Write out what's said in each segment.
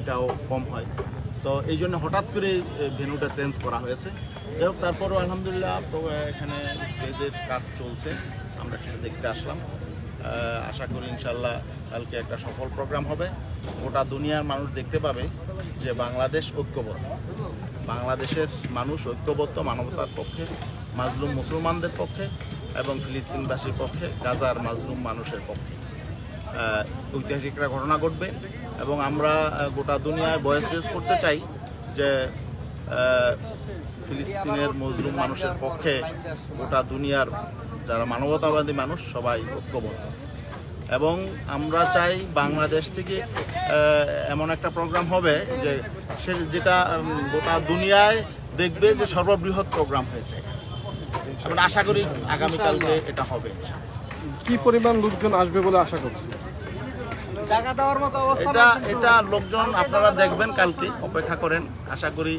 ঝুঁকিটাও কম হয়। তো এই জন্য হঠাৎ করে ভেনুটা চেঞ্জ করা হয়েছে। যাই হোক, তারপরও আলহামদুলিল্লাহ এখানে স্টেজের কাজ চলছে। আমরা সেটা দেখতে আসলাম। আশা করি ইনশাল্লাহ কালকে একটা সফল প্রোগ্রাম হবে। গোটা দুনিয়ার মানুষ দেখতে পাবে যে বাংলাদেশ ঐক্যবদ্ধ। বাংলাদেশের মানুষ ঐক্যবদ্ধ মানবতার পক্ষে, মাজলুম মুসলমানদের পক্ষে এবং ফিলিস্তিনবাসীর পক্ষে, গাজার মাজলুম মানুষের পক্ষে। ঐতিহাসিক একটা ঘটনা ঘটবে এবং আমরা গোটা দুনিয়ায় বয়স রেজ করতে চাই যে ফিলিস্তিনের মজলুম মানুষের পক্ষে গোটা দুনিয়ার যারা মানবতাবাদী মানুষ সবাই ঐক্যবদ্ধ। এবং আমরা চাই বাংলাদেশ থেকে এমন একটা প্রোগ্রাম হবে যে সে যেটা গোটা দুনিয়ায় দেখবে যে সর্ববৃহৎ প্রোগ্রাম হয়েছে। আমরা আশা করি আগামীকালকে এটা হবে। কি পরিমাণ লোকজন আসবে বলে আশা করছেন? দেওয়ার এটা এটা লোকজন আপনারা দেখবেন কালকে অপেক্ষা করেন। আশা করি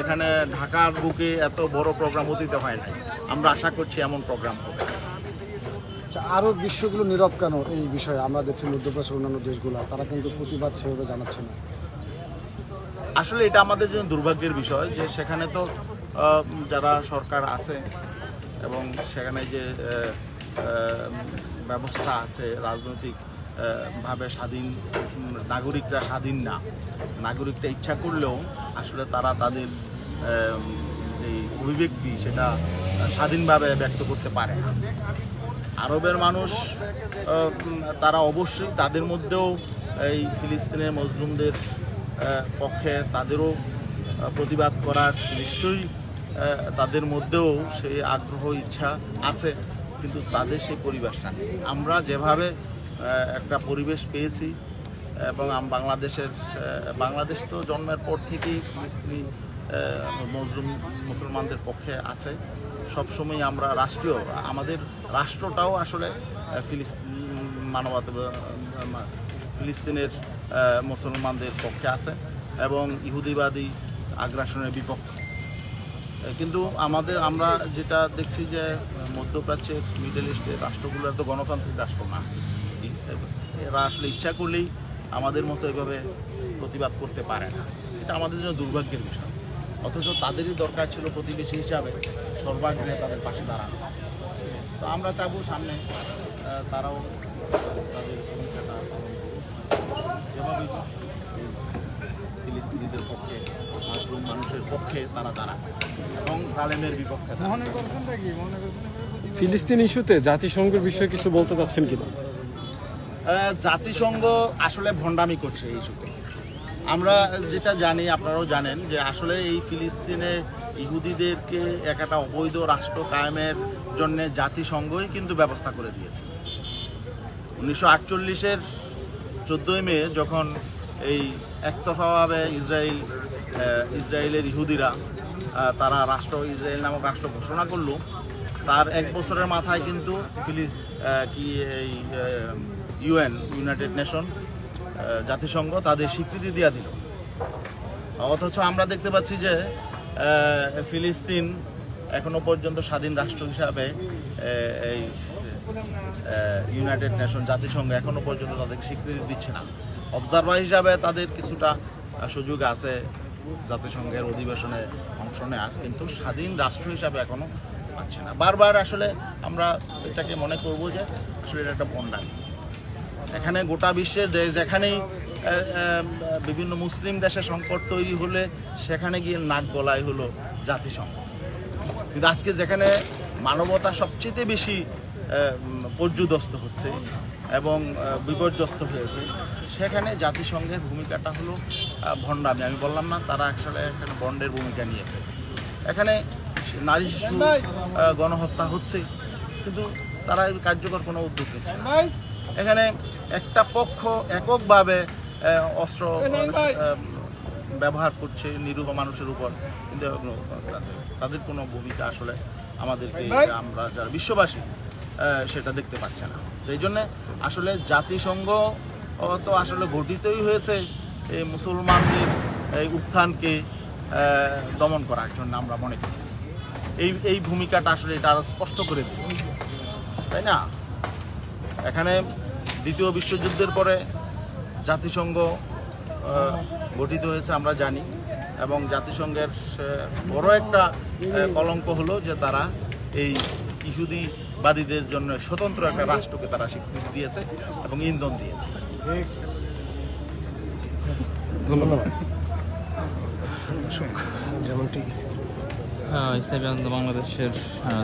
এখানে ঢাকার বুকে এত বড় প্রোগ্রাম অতীতে হয় নাই। আমরা আশা করছি এমন প্রোগ্রাম হবে। আচ্ছা, আরও বিশ্বগুলো নীরব কেন এই বিষয়ে? আমরা দেখছি মধ্যপ্রাচ্যের অন্যান্য দেশগুলো তারা কিন্তু প্রতিবাদ সেভাবে জানাচ্ছে না। আসলে এটা আমাদের জন্য দুর্ভাগ্যের বিষয় যে সেখানে তো যারা সরকার আছে এবং সেখানে যে ব্যবস্থা আছে রাজনৈতিক ভাবে স্বাধীন, নাগরিকরা স্বাধীন না। নাগরিকরা ইচ্ছা করলেও আসলে তারা তাদের যে অভিব্যক্তি সেটা স্বাধীনভাবে ব্যক্ত করতে পারে না। আরবের মানুষ তারা অবশ্যই তাদের মধ্যেও এই ফিলিস্তিনের মজলুমদের পক্ষে তাদেরও প্রতিবাদ করার নিশ্চয়ই তাদের মধ্যেও সেই আগ্রহ, ইচ্ছা আছে। কিন্তু তাদের সেই পরিবেশটা আমরা যেভাবে একটা পরিবেশ পেয়েছি এবং বাংলাদেশের বাংলাদেশ তো জন্মের পর থেকেই ফিলিস্তিনি মজলুম, মুসলমানদের পক্ষে আছে। সবসময় আমরা রাষ্ট্রীয়, আমাদের রাষ্ট্রটাও আসলে ফিলিস্তিন মানবতা ফিলিস্তিনের মুসলমানদের পক্ষে আছে এবং ইহুদিবাদী আগ্রাসনের বিপক্ষে কিন্তু আমাদের, আমরা যেটা দেখছি যে মধ্যপ্রাচ্যের মিডল ইস্টের রাষ্ট্রগুলো তো গণতান্ত্রিক রাষ্ট্র না। এরা আসলে ইচ্ছা করলেই আমাদের মতো এভাবে প্রতিবাদ করতে পারে না। এটা আমাদের জন্য দুর্ভাগ্যের বিষয়। অথচ তাদেরই দরকার ছিল প্রতিবেশী হিসাবে সর্বাগ্রে তাদের পাশে দাঁড়ানো। তো আমরা চাবো সামনে তারাও তাদের ভূমিকাটা। যেভাবে মানুষের পক্ষে তারা দাঁড়ায় এবং জালেমের বিপক্ষে কি? ফিলিস্তিন ইস্যুতে জাতিসংঘের বিষয়ে কিছু বলতে চাচ্ছেন কিনা? আহ, জাতিসংঘ আসলে ভণ্ডামি করছে এই ইস্যুতে। আমরা যেটা জানি আপনারাও জানেন যে আসলে এই ফিলিস্তিনে ইহুদিদেরকে এক একটা অবৈধ রাষ্ট্র কায়েমের জন্য জাতিসংঘই কিন্তু ব্যবস্থা করে দিয়েছে। উনিশশো আটচল্লিশের চোদ্দোই মে যখন এই একতরফাভাবে ইসরায়েল ইসরায়েলের ইহুদিরা তারা রাষ্ট্র, ইসরায়েল নামক রাষ্ট্র ঘোষণা করল। তার এক বছরের মাথায় কিন্তু ফিলি কি এই ইউএন, ইউনাইটেড নেশন জাতিসংঘ তাদের স্বীকৃতি দেওয়া দিল। অথচ আমরা দেখতে পাচ্ছি যে ফিলিস্তিন এখনও পর্যন্ত স্বাধীন রাষ্ট্র হিসাবে এই ইউনাইটেড নেশন, জাতিসংঘ এখনও পর্যন্ত তাদের স্বীকৃতি দিচ্ছে না। অবজারভার হিসাবে তাদের কিছুটা সুযোগ আছে জাতিসংঘের অধিবেশনে অংশ নেওয়ার কিন্তু স্বাধীন রাষ্ট্র হিসাবে এখনও পাচ্ছে না। বারবার আসলে আমরা এটাকে মনে করব যে আসলে এটা একটা বন্ডামি এখানে গোটা বিশ্বের দেশ, যেখানেই বিভিন্ন মুসলিম দেশে সংকট তৈরি হলে সেখানে গিয়ে নাক গলায় হলো জাতিসংঘ। কিন্তু আজকে যেখানে মানবতা সবচেয়ে বেশি পর্যুদস্ত হচ্ছে এবং বিপর্যস্ত হয়েছে সেখানে জাতিসংঘের ভূমিকাটা হলো ভণ্ডামি আমি বললাম না তারা আসলে এখানে বন্ডের ভূমিকা নিয়েছে। এখানে নারী শিশু গণহত্যা হচ্ছে কিন্তু তারা এর কার্যকর কোনো উদ্যোগ নিচ্ছে না। এখানে একটা পক্ষ এককভাবে অস্ত্র ব্যবহার করছে নিরীহ মানুষের উপর কিন্তু তাদের- কোনো ভূমিকা আসলে আমাদেরকে আমরা যারা বিশ্ববাসী সেটা দেখতে পাচ্ছে না। তো এই জন্যে আসলে জাতিসংঘ তো আসলে গঠিতই হয়েছে এই মুসলমানদের এই উত্থানকে দমন করার জন্য আমরা মনে করি। এই এই ভূমিকাটা আসলে এটা আরও স্পষ্ট করে দিল। তাই না? এখানে দ্বিতীয় বিশ্বযুদ্ধের পরে জাতিসংঘ গঠিত হয়েছে আমরা জানি, এবং জাতিসংঘের বড় একটা কলঙ্ক হলো যে তারা এই ইহুদিবাদীদের জন্য স্বতন্ত্র একটা রাষ্ট্রকে তারা স্বীকৃতি দিয়েছে এবং ইন্ধন দিয়েছে। ধন্যবাদ। আহ, ইসলামী আনন্দ বাংলাদেশের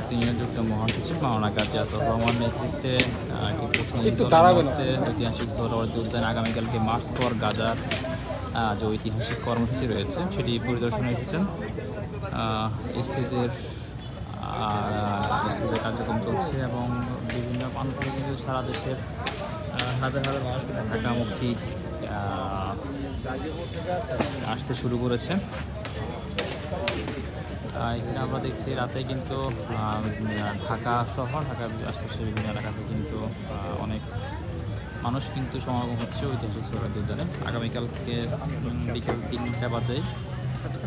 সিনিয়র যুক্ত মহাসচিব মাওলানা গাজী আতর রহমান নেতৃত্বে ঐতিহাসিক সোহরাওয়ার্দী উদ্যান আগামীকালকে মার্চ পর গাজার যে ঐতিহাসিক কর্মসূচি রয়েছে সেটি পরিদর্শনে এসেছেন। স্টেজের স্টেজের কার্যক্রম চলছে এবং বিভিন্ন প্রান্ত থেকে কিন্তু সারা দেশের হাজার হাজার ঢাকামুখী আসতে শুরু করেছে। এখানে আমরা দেখছি রাতে কিন্তু ঢাকা শহর ঢাকার আশপাশের বিভিন্ন এলাকাতে কিন্তু অনেক মানুষ কিন্তু সমাগম হচ্ছে ঐতিহাসিক সোহরাওয়ার্দী উদ্যানে আগামীকালকে বিকেল তিনটা বাজে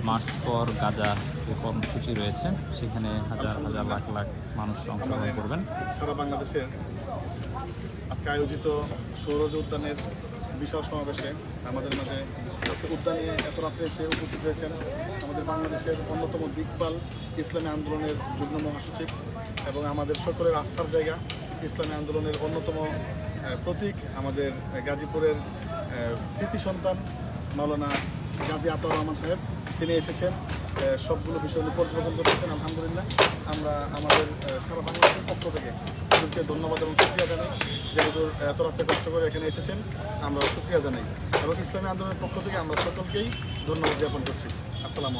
মার্চ পর গাজা যে কর্মসূচি রয়েছে, সেখানে হাজার হাজার লাখ লাখ মানুষ অংশগ্রহণ করবেন। বাংলাদেশের আজকে আয়োজিত সৌরজ উদ্যানের বিশাল সমাবেশে আমাদের মাঝে আজকে উদ্যানে এত রাত্রে এসে উপস্থিত হয়েছেন আমাদের বাংলাদেশের অন্যতম দিকপাল ইসলামী আন্দোলনের যুগ্ম মহাসচিব এবং আমাদের সকলের আস্থার জায়গা ইসলামী আন্দোলনের অন্যতম প্রতীক আমাদের গাজীপুরের কৃতি সন্তান মাওলানা গাজী আতাউর রহমান সাহেব। তিনি এসেছেন সবগুলো বিষয় পর্যবেক্ষণ করতেছেন, আলহামদুলিল্লাহ। আমরা আমাদের সারা বাংলাদেশের পক্ষ থেকে হুজুরকে ধন্যবাদ এবং সুক্রিয়া জানাই যে হুজুর এত রাত্রে কষ্ট করে এখানে এসেছেন। আমরা সুক্রিয়া জানাই। এবং ইসলামী আন্দোলনের পক্ষ থেকে আমরা সকলকেই ধন্যবাদ জ্ঞাপন করছি। আসসালাম